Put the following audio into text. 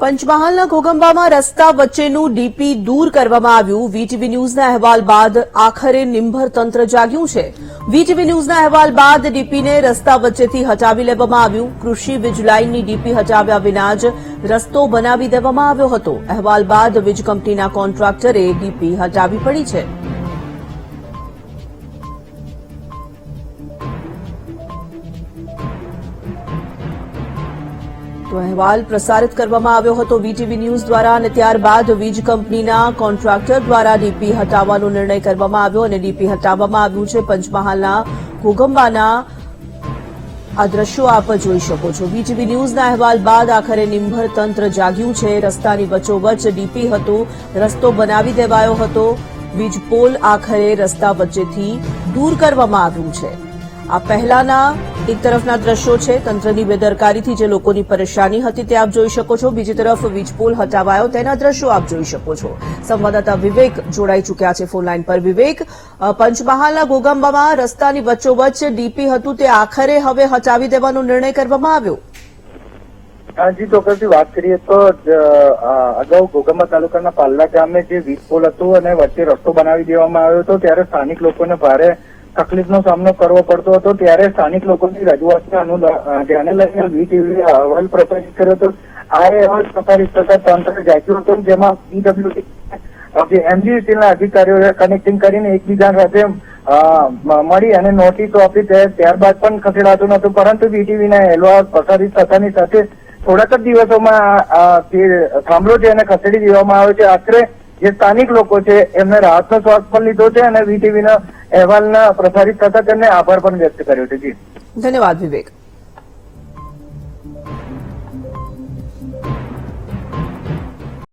પંચમહાલના ઘોગંબામાં રસ્તા વચ્ચેનું ડીપી દૂર કરવામાં આવ્યું. વીટીવી ન્યૂઝના અહેવાલ બાદ આખરે નિંભર તંત્ર જાગ્યું છે. વીટીવી ન્યૂઝના અહેવાલ બાદ ડીપીને રસ્તા વચ્ચેથી હટાવી લેવામાં આવ્યું. કૃષિ વીજલાઇનની ડીપી હટાવ્યા વિના જ રસ્તો બનાવી દેવામાં આવ્યો હતો. અહેવાલ બાદ વીજ કંપનીના કોન્ટ્રાક્ટરે ડીપી હટાવી પડી છે. તો અહેવાલ પ્રસારિત કરવામાં આવ્યો હતો. વીટીવી ન્યૂઝ દ્વારા અને ત્યારબાદ વીજ કંપનીના કોન્ટ્રાક્ટર દ્વારા ડીપી હટાવવાનો નિર્ણય કરવામાં આવ્યો અને ડીપી હટાવવામાં આવ્યું છે. પંચમહાલના ઘોગંબાના આ દ્રશ્યો આપ જોઈ શકો છો. વીટીવી ન્યૂઝના અહેવાલ બાદ આખરે નિંભર તંત્ર જાગ્યું છે. રસ્તાની વચ્ચોવચ્ચ ડીપી હતું. રસ્તો બનાવી દેવાયો હતો. વીજ પોલ આખરે રસ્તા વચ્ચેથી દૂર કરવામાં આવ્યું છે. આ પહેલાના એક તરફના દ્રશ્યો છે. તંત્રની બેદરકારીથી જે લોકોની પરેશાની હતી તે આપ જોઈ શકો છો. બીજી તરફ વીજપોલ હટાવાયો. તેના દ્રશ્યો આપ જોઈ શકો છો. સંવાદદાતા વિવેક જોડાઈ ચૂક્યા છે ફોનલાઈન પર. વિવેક પંચમહાલના ગોગંબામાં રસ્તાની વચ્ચોવચ્ચ ડીપી હતું તે આખરે હવે હટાવી દેવાનો નિર્ણય કરવામાં આવ્યો. જી, ચોક્કસથી વાત કરીએ તો અગાઉ ઘોગંબા તાલુકાના પાલ્લા ગામે જે વીજ પોલ હતું અને વચ્ચે રસ્તો બનાવી દેવામાં આવ્યો હતો, ત્યારે સ્થાનિક લોકોને ભારે તકલીફનો સામનો કરવો પડતો હતો, ત્યારે સ્થાનિક લોકોની રજૂઆતને ધ્યાને લઈને વીટીવી અહેવાલ પ્રસારિત કર્યો હતો. આ અહેવાલ પ્રસારિત થતા તંત્ર જાગ્યું હતું, જેમાં પીડબ્લ્યુડી જે એમજીસીના અધિકારીઓએ કનેક્ટિંગ કરીને એકબીજા સાથે મળી અને નોટિસો આપી ત્યારબાદ પણ ખસેડાતું નતું પરંતુ બીટીવીના અહેવાલ પ્રસારિત થતાની સાથે થોડાક જ દિવસોમાં થાંભલો છે એને ખસેડી દેવામાં આવ્યો છે. આખરે જે સ્થાનિક લોકો છે, એમને રાહતનો શ્વાસ પણ લીધો છે અને વીટીવીના અહેવાલના પ્રસારિત થતા તેમને આભાર પણ વ્યક્ત કર્યો છે. જી. ધન્યવાદ, વિવેક.